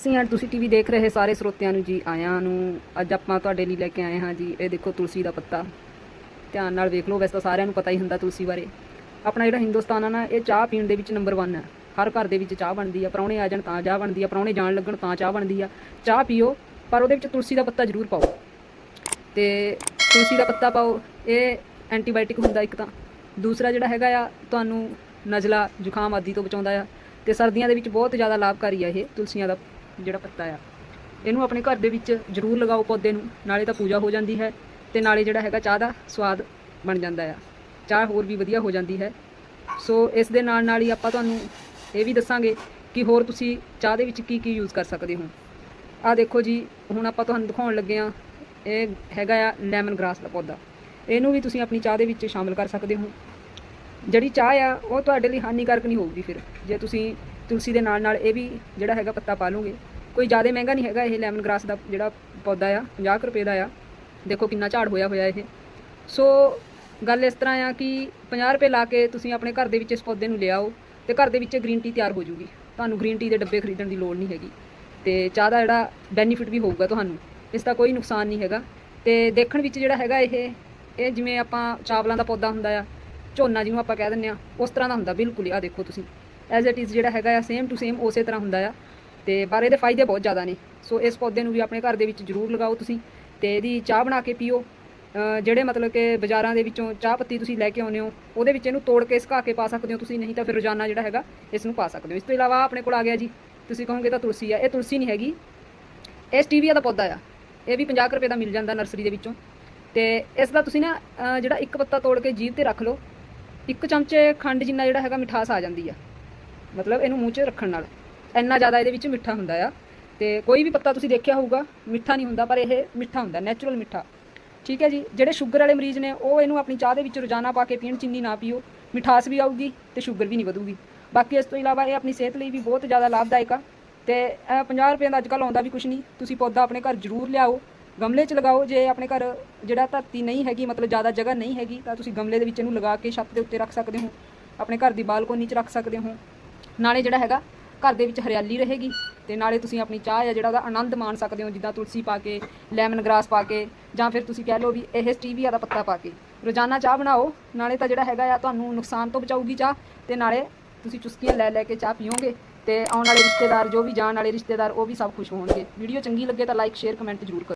ਅਸੀਂ ਅੱਜ ਤੁਸੀਂ ਟੀਵੀ ਦੇਖ ਰਹੇ ਸਾਰੇ ਸਰੋਤਿਆਂ ਨੂੰ ਜੀ, ਆਇਆਂ ਨੂੰ। ਅੱਜ ਆਪਾਂ ਤੁਹਾਡੇ ਲਈ ਲੈ ਕੇ ਆਏ ਹਾਂ ਜੀ, ਇਹ ਦੇਖੋ ਤੁਲਸੀ ਦਾ ਪੱਤਾ। ਧਿਆਨ ਨਾਲ ਵੇਖ ਲਓ, ਵੈਸੇ ਤਾਂ ਸਾਰਿਆਂ ਨੂੰ ਪਤਾ ਹੀ ਹੁੰਦਾ ਤੁਲਸੀ ਬਾਰੇ। ਆਪਣਾ ਜਿਹੜਾ ਹਿੰਦੁਸਤਾਨ ਆ ਨਾ, ਇਹ ਚਾਹ ਪੀਣ ਦੇ ਵਿੱਚ ਨੰਬਰ 1 ਹੈ ਹਰ ਘਰ ਦੇ ਵਿੱਚ ਚਾਹ ਬਣਦੀ ਆ, ਪਰੌਣੇ ਆ ਜਾਣ ਤਾਂ ਚਾਹ ਬਣਦੀ ਆ, ਪਰੌਣੇ ਜਾਣ ਲੱਗਣ ਤਾਂ ਚਾਹ ਬਣਦੀ ਆ। ਚਾਹ ਪੀਓ, ਪਰ ਉਹਦੇ ਵਿੱਚ ਤੁਲਸੀ ਦਾ ਪੱਤਾ ਜ਼ਰੂਰ ਪਾਓ। ਤੇ ਤੁਲਸੀ ਦਾ ਪੱਤਾ ਪਾਓ, ਇਹ ਐਂਟੀਬਾਇਓਟਿਕ ਹੁੰਦਾ ਇੱਕ ਤਾਂ। ਦੂਸਰਾ ਜਿਹੜਾ ਹੈਗਾ ਆ, ਤੁਹਾਨੂੰ ਨਜ਼ਲਾ ਜ਼ੁਕਾਮ ਆਦਿ ਤੋਂ ਬਚਾਉਂਦਾ ਆ। ਤੇ ਸਰਦੀਆਂ ਦੇ ਵਿੱਚ ਬਹੁਤ ਜ਼ਿਆਦਾ ਲਾਭਕਾਰੀ ਆ ਇਹ ਤੁਲਸੀਆਂ ਦਾ। ਜਿਹੜਾ ਪੱਤਾ ਆ। ਇਹਨੂੰ ਆਪਣੇ ਘਰ ਦੇ ਵਿੱਚ ਜ਼ਰੂਰ ਲਗਾਓ ਪੌਦੇ ਨੂੰ, ਨਾਲੇ ਤਾਂ ਪੂਜਾ ਹੋ ਜਾਂਦੀ ਹੈ ਤੇ ਨਾਲੇ ਜਿਹੜਾ ਹੈਗਾ ਚਾਹ ਦਾ ਸਵਾਦ ਬਣ ਜਾਂਦਾ ਆ। ਚਾਹ ਹੋਰ ਵੀ ਵਧੀਆ ਹੋ ਜਾਂਦੀ ਹੈ। ਸੋ ਇਸ ਦੇ ਨਾਲ ਨਾਲ ਹੀ ਆਪਾਂ ਤੁਹਾਨੂੰ ਇਹ ਵੀ ਦੱਸਾਂਗੇ ਕਿ ਹੋਰ ਤੁਸੀਂ ਚਾਹ ਦੇ ਵਿੱਚ ਕੀ ਕੀ ਯੂਜ਼ ਕਰ ਸਕਦੇ ਹੋ। ਆ ਦੇਖੋ ਜੀ, ਹੁਣ ਆਪਾਂ ਤੁਹਾਨੂੰ ਦਿਖਾਉਣ ਲੱਗੇ ਆ ਇਹ ਹੈਗਾ ਆ ਲੈਮਨ ਗ੍ਰਾਸ ਦਾ ਪੌਦਾ। ਇਹਨੂੰ ਵੀ ਤੁਸੀਂ ਆਪਣੀ ਚਾਹ ਦੇ ਵਿੱਚ ਸ਼ਾਮਿਲ ਕਰ ਸਕਦੇ ਹੋ। ਜਿਹੜੀ ਚਾਹ ਆ, ਉਹ ਤੁਹਾਡੇ ਲਈ ਹਾਨੀਕਾਰਕ ਨਹੀਂ ਹੋਊਗੀ ਫਿਰ। ਜੇ ਤੁਸੀਂ ਤੁਲਸੀ ਦੇ ਨਾਲ ਨਾਲ ਇਹ ਵੀ ਜਿਹੜਾ ਹੈਗਾ ਪੱਤਾ ਪਾ ਲਓਗੇ ਕੋਈ ਜ਼ਿਆਦਾ ਮਹਿੰਗਾ ਨਹੀਂ ਹੈਗਾ, ਇਹ ਲੈਮਨ ਗ੍ਰਾਸ ਦਾ ਜਿਹੜਾ ਪੌਦਾ ਆ 50 ਕੁ ਰੁਪਏ ਦਾ ਆ। ਦੇਖੋ ਕਿੰਨਾ ਝਾੜ ਹੋਇਆ ਹੋਇਆ ਇਹ। ਸੋ ਗੱਲ ਇਸ ਤਰ੍ਹਾਂ ਆ ਕਿ 50 ਰੁਪਏ ਲਾ ਕੇ ਤੁਸੀਂ ਆਪਣੇ ਘਰ ਦੇ ਵਿੱਚ ਇਸ ਪੌਦੇ ਨੂੰ ਲਿਆਓ ਤੇ ਘਰ ਦੇ ਵਿੱਚ ਗ੍ਰੀਨ ਟੀ ਤਿਆਰ ਹੋ ਜੂਗੀ। ਤੁਹਾਨੂੰ ਗ੍ਰੀਨ ਟੀ ਦੇ ਡੱਬੇ ਖਰੀਦਣ ਦੀ ਲੋੜ ਨਹੀਂ ਹੈਗੀ। ਤੇ ਚਾਹ ਦਾ ਜਿਹੜਾ ਬੈਨੀਫਿਟ ਵੀ ਹੋਊਗਾ ਤੁਹਾਨੂੰ, ਇਸ ਦਾ ਕੋਈ ਨੁਕਸਾਨ ਨਹੀਂ ਹੈਗਾ। ਤੇ ਦੇਖਣ ਵਿੱਚ ਜਿਹੜਾ ਹੈਗਾ ਇਹ ਇਹ ਜਿਵੇਂ ਆਪਾਂ ਚਾਵਲਾਂ ਦਾ ਪੌਦਾ ਹੁੰਦਾ ਆ, ਝੋਨਾ ਜਿਹਨੂੰ ਆਪਾਂ ਕਹਿ ਦਿੰਦੇ ਆ, ਉਸ ਤਰ੍ਹਾਂ ਦਾ ਹੁੰਦਾ, ਬਿਲਕੁਲ ਹੀ। ਆ ਦੇਖੋ ਤੁਸੀਂ। ਐਜ਼ ਇਟ ਇਜ਼ ਜਿਹੜਾ ਹੈਗਾ ਆ ਸੇਮ ਟੂ ਸੇਮ ਉਸੇ ਤਰ੍ਹਾਂ ਹੁੰਦਾ ਆ। ਤੇ ਪਰ ਇਹਦੇ ਫਾਇਦੇ ਬਹੁਤ ਜ਼ਿਆਦਾ ਨੇ। ਸੋ ਇਸ ਪੌਦੇ ਨੂੰ ਵੀ ਆਪਣੇ ਘਰ ਦੇ ਵਿੱਚ ਜ਼ਰੂਰ ਲਗਾਓ ਤੁਸੀਂ ਤੇ ਇਹਦੀ ਚਾਹ ਬਣਾ ਕੇ ਪੀਓ। ਜਿਹੜੇ ਮਤਲਬ ਕਿ ਬਾਜ਼ਾਰਾਂ ਦੇ ਵਿੱਚੋਂ ਚਾਹ ਪੱਤੀ ਤੁਸੀਂ ਲੈ ਕੇ ਆਉਂਦੇ ਹੋ, ਉਹਦੇ ਵਿੱਚ ਇਹਨੂੰ ਤੋੜ ਕੇ ਸੁਕਾ ਕੇ ਪਾ ਸਕਦੇ ਹੋ ਤੁਸੀਂ, ਨਹੀਂ ਤਾਂ ਫਿਰ ਰੋਜ਼ਾਨਾ ਜਿਹੜਾ ਹੈਗਾ, ਇਸ ਨੂੰ ਪਾ ਸਕਦੇ ਹੋ। ਇਸ ਤੋਂ ਇਲਾਵਾ ਆਪਣੇ ਕੋਲ ਆ ਗਿਆ ਜੀ, ਤੁਸੀਂ ਕਹੋਗੇ ਤਾਂ ਤੁਲਸੀ ਆ। ਇਹ ਤੁਲਸੀ ਨਹੀਂ ਹੈਗੀ, ਇਹ ਸਟੀਵੀਆ ਦਾ ਪੌਦਾ ਆ। ਇਹ ਵੀ 50 ਕੁ ਰੁਪਏ ਦਾ ਮਿਲ ਜਾਂਦਾ ਨਰਸਰੀ ਦੇ ਵਿੱਚੋਂ। ਤੇ ਇਸ ਦਾ ਤੁਸੀਂ ਨਾ ਜਿਹੜਾ ਇੱਕ ਪੱਤਾ ਤੋੜ ਕੇ ਜੀਭ ਤੇ ਰੱਖ ਲਓ, ਇੱਕ ਚਮਚੇ ਖੰਡ ਜਿੰਨਾ ਜਿਹੜਾ ਹੈਗਾ ਮਿਠਾਸ ਆ ਜਾਂਦੀ ਆ। ਮਤਲਬ ਇਹਨੂੰ ਮੂੰਹ 'ਚ ਰੱਖਣ ਨਾਲ। ਇੰਨਾ ਜ਼ਿਆਦਾ ਇਹਦੇ ਵਿੱਚ ਮਿੱਠਾ ਹੁੰਦਾ ਆ। ਤੇ ਕੋਈ ਵੀ ਪੱਤਾ ਤੁਸੀਂ ਦੇਖਿਆ ਹੋਊਗਾ, ਮਿੱਠਾ ਨਹੀਂ ਹੁੰਦਾ, ਪਰ ਇਹ ਮਿੱਠਾ ਹੁੰਦਾ ਨੈਚੁਰਲ ਮਿੱਠਾ। ਠੀਕ ਹੈ ਜੀ? ਜਿਹੜੇ ਸ਼ੂਗਰ ਵਾਲੇ ਮਰੀਜ਼ ਨੇ, ਉਹ ਇਹਨੂੰ ਆਪਣੀ ਚਾਹ ਦੇ ਵਿੱਚ ਰੋਜ਼ਾਨਾ ਪਾ ਕੇ ਪੀਣ, ਚੀਨੀ ਨਾ ਪੀਓ। ਮਿਠਾਸ ਵੀ ਆਊਗੀ ਤੇ ਸ਼ੂਗਰ ਵੀ ਨਹੀਂ ਵਧੂਗੀ। ਬਾਕੀ ਇਸ ਤੋਂ ਇਲਾਵਾ ਇਹ ਆਪਣੀ ਸਿਹਤ ਲਈ ਵੀ ਬਹੁਤ ਜ਼ਿਆਦਾ ਲਾਭਦਾਇਕ ਆ। ਤੇ ਇਹ 50 ਰੁਪਏ ਦਾ ਅੱਜਕੱਲ ਆਉਂਦਾ ਵੀ ਕੁਝ ਨਹੀਂ। ਤੁਸੀਂ ਪੌਦਾ ਆਪਣੇ ਘਰ ਜ਼ਰੂਰ ਲਿਆਓ, ਗਮਲੇ 'ਚ ਲਗਾਓ। ਜੇ ਆਪਣੇ ਘਰ ਜਿਹੜਾ ਧਰਤੀ ਨਹੀਂ ਹੈਗੀ, ਮਤਲਬ ਜ਼ਿਆਦਾ ਜਗ੍ਹਾ ਨਹੀਂ ਹੈਗੀ, ਤਾਂ ਤੁਸੀਂ ਗਮਲੇ ਦੇ ਵਿੱਚ ਇਹਨੂੰ ਲਗਾ ਕੇ ਛੱਤ ਦੇ ਉੱਤੇ ਰੱਖ ਸਕਦੇ ਹੋ। ਆਪਣੇ ਘਰ ਦੀ ਬਾਲਕੋਨੀ 'ਚ ਰੱਖ ਸਕਦੇ ਹੋ। ਨਾਲੇ ਜਿਹੜਾ ਹੈਗਾ ਘਰ ਦੇ ਵਿੱਚ ਹਰਿਆਲੀ ਰਹੇਗੀ ਤੇ ਨਾਲੇ ਤੁਸੀਂ ਆਪਣੀ ਚਾਹ ਆ ਜਿਹੜਾ ਉਹਦਾ ਆਨੰਦ ਮਾਣ ਸਕਦੇ ਹੋ, ਜਿੱਦਾਂ ਤੁਲਸੀ ਪਾ ਕੇ, ਲੈਮਨ ਗ੍ਰਾਸ ਪਾ ਕੇ, ਜਾਂ ਫਿਰ ਤੁਸੀਂ ਕਹਿ ਲਓ ਵੀ ਇਹ ਸਟੀਵੀਆ ਦਾ ਪੱਤਾ ਪਾ ਕੇ। ਰੋਜ਼ਾਨਾ ਚਾਹ ਬਣਾਓ, ਨਾਲੇ ਤਾਂ ਜਿਹੜਾ ਹੈਗਾ ਆ ਤੁਹਾਨੂੰ ਨੁਕਸਾਨ ਤੋਂ ਬਚਾਊਗੀ ਚਾਹ ਤੇ ਨਾਲੇ ਤੁਸੀਂ ਚੁਸਕੀਆਂ ਲੈ ਲੈ ਕੇ ਚਾਹ ਪੀਓਗੇ ਤੇ ਆਉਣ ਵਾਲੇ ਰਿਸ਼ਤੇਦਾਰ ਜੋ ਵੀ ਜਾਣ ਵਾਲੇ ਰਿਸ਼ਤੇਦਾਰ ਉਹ ਵੀ ਸਭ ਖੁਸ਼ ਹੋਣਗੇ। ਵੀਡੀਓ ਚੰਗੀ ਲੱਗੇ ਤਾਂ ਲਾਈਕ ਸ਼ੇਅਰ ਕਮੈਂਟ ਜ਼ਰੂਰ ਕਰੋ